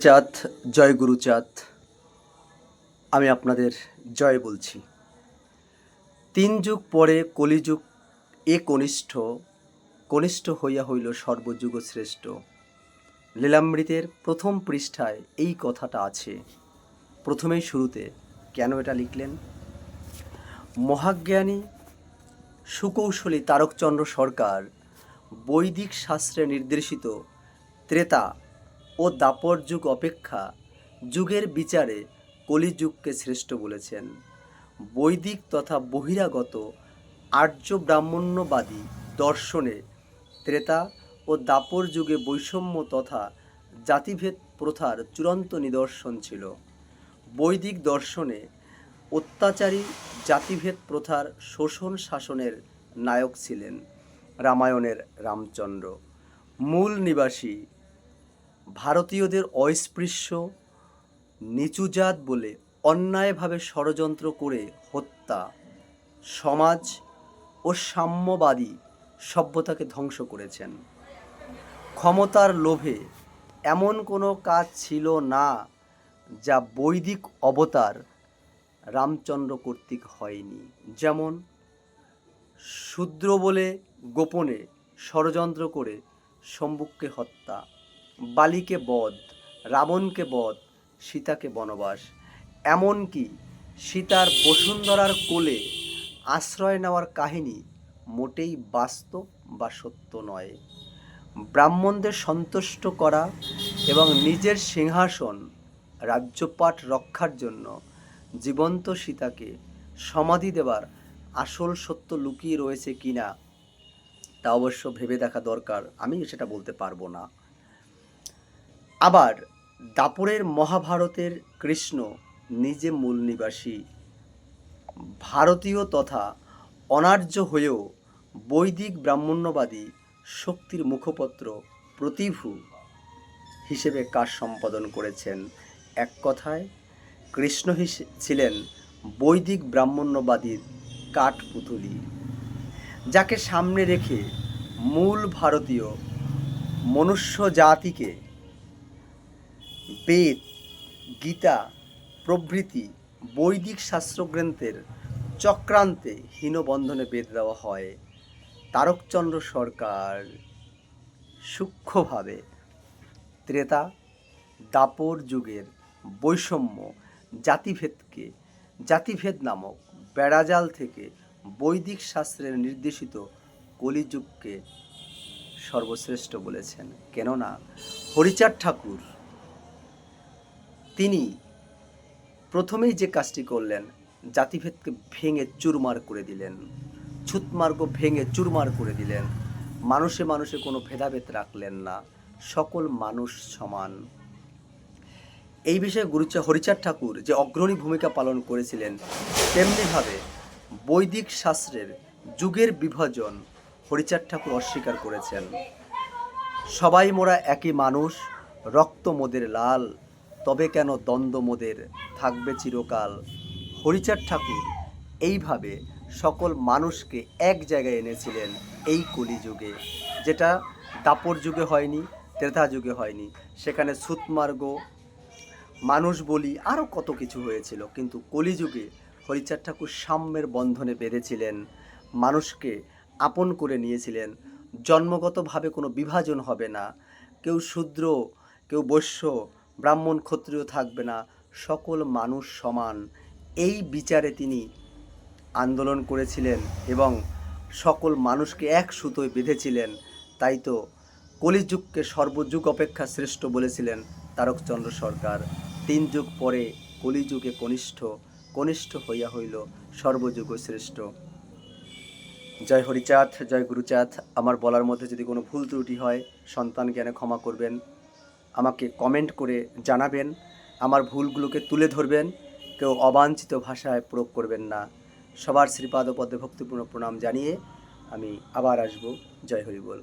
চাঁদ, জয় গুরুচাঁদ আমি আপনাদের জয় বলছি। তিন যুগ পরে কলিযুগ, এ কনিষ্ঠ কনিষ্ঠ হইয়া হইল সর্বযুগ শ্রেষ্ঠ। লীলামৃতের প্রথম পৃষ্ঠায় এই কথাটা আছে। প্রথমেই শুরুতে কেন এটা লিখলেন? মহাজ্ঞানী সুকৌশলী তারকচন্দ্র সরকার বৈদিক শাস্ত্রে নির্দেশিত ত্রেতা ও দাপর যুগ অপেক্ষা যুগের বিচারে কলিযুগকে শ্রেষ্ঠ বলেছেন। বৈদিক তথা বহিরাগত আর্য ব্রাহ্মণ্যবাদী দর্শনে ত্রেতা ও দাপর যুগে বৈষম্য তথা জাতিভেদ প্রথার চূড়ান্ত নিদর্শন ছিল। বৈদিক দর্শনে অত্যাচারী জাতিভেদ প্রথার শোষণ শাসনের নায়ক ছিলেন রামায়ণের রামচন্দ্র। মূল নিবাসী ভারতীয়দের অস্পৃশ্য, নিচুজাত বলে অন্যায়ভাবে ষড়যন্ত্র করে হত্যা, সমাজ ও সাম্যবাদী সভ্যতাকে ধ্বংস করেছেন। ক্ষমতার লোভে এমন কোনো কাজ ছিল না যা বৈদিক অবতার রামচন্দ্র কর্তৃক হয়নি। যেমন শূদ্র বলে গোপনে ষড়যন্ত্র করে শম্ভুককে হত্যা বালিকে বধ, রাবণকে বধ, সীতাকে বনবাস। এমনকি সীতার বসুন্ধরার কোলে আশ্রয় নেওয়ার কাহিনী মোটেই বাস্তব বা সত্য নয়। ব্রাহ্মণদের সন্তুষ্ট করা এবং নিজের সিংহাসন রাজ্যপাট রক্ষার জন্য জীবন্ত সীতাকে সমাধি দেবার আসল সত্য লুকিয়ে রয়েছে কিনা তা অবশ্য ভেবে দেখা দরকার। আমি সেটা বলতে পারব না। আবার দাপরের মহাভারতের কৃষ্ণ নিজে মূল নিবাসী। ভারতীয় তথা অনার্য হয়েও বৈদিক ব্রাহ্মণ্যবাদী শক্তির মুখপত্র প্রতিভু হিসেবে কাজ সম্পাদন করেছেন? এক কথায়, কৃষ্ণ ছিলেন বৈদিক ব্রাহ্মণ্যবাদীর কাঠপুতুলি, যাকে সামনে রেখে মূল ভারতীয় মনুষ্য জাতিকে বেদ, গীতা, প্রভৃতি বৈদিক শাস্ত্রগ্রন্থের চক্রান্তে হীনবন্ধনে বেঁধে দেওয়া হয়। তারকচন্দ্র সরকার সূক্ষ্মভাবে ত্রেতা, দাপর যুগের বৈষম্য, জাতিভেদকে জাতিভেদ নামক বেড়াজাল থেকে বৈদিক শাস্ত্রের নির্দেশিত কলিযুগকে সর্বশ্রেষ্ঠ বলেছেন। কেননা হরিচাঁদ ঠাকুর তিনি প্রথমেই যে কাজটি করলেন, জাতিভেদকে ভেঙে চুরমার করে দিলেন, ছুতমার্গ ভেঙে চুরমার করে দিলেন, মানুষে মানুষে কোনো ভেদাভেদ রাখলেন না, সকল মানুষ সমান। এই বিষয়ে গুরুচা হরিচাঁদ ঠাকুর যে অগ্রণী ভূমিকা পালন করেছিলেন তেমনিভাবে বৈদিক শাস্ত্রের যুগের বিভাজন হরিচাঁদ ঠাকুর অস্বীকার করেছেন। সবাই মোরা একই মানুষ, রক্ত মোদের লাল তবে কেন দ্বন্দ্ব মোদের থাকবে চিরকাল? হরিচাঁদ ঠাকুর এইভাবে সকল মানুষকে এক জায়গায় এনেছিলেন এই কলিযুগে। যেটা দাপর যুগে হয়নি, ত্রেতা যুগে হয়নি। সেখানে সুতমার্গ, মানুষ বলি আরও কত কিছু হয়েছিল। কিন্তু কলিযুগে হরিচাঁদ ঠাকুর সাম্যের বন্ধনে বেঁধেছিলেন, মানুষকে আপন করে নিয়েছিলেন। জন্মগতভাবে কোনো বিভাজন হবে না। কেউ শূদ্র, কেউ বৈশ্য ব্রাহ্মণ ক্ষত্রিয় থাকবে না, সকল মানুষ সমান। এই বিচারে তিনি আন্দোলন করেছিলেন এবং সকল মানুষকে এক সুতোয় বেঁধেছিলেন। তাই তো কলিযুগকে সর্বযুগ অপেক্ষা শ্রেষ্ঠ বলেছিলেন তারকচন্দ্র সরকার। তিন যুগ পরে কলিযুগে কনিষ্ঠ কনিষ্ঠ হইয়া হইল সর্বযুগ শ্রেষ্ঠ। জয় হরিচাঁদ, জয় গুরুচাঁদ, আমার বলার মধ্যে যদি কোনো ভুল ত্রুটি হয় সন্তান জ্ঞানে ক্ষমা করবেন। আমাকে কমেন্ট করে জানাবেন। আমার ভুলগুলোকে তুলে ধরবেন। কেউ অবাঞ্ছিত ভাষায় প্রয়োগ করবেন না। সবার শ্রীপাদ পদে ভক্তিপূর্ণ প্রণাম জানিয়ে আমি আবার আসব। জয় হরি বল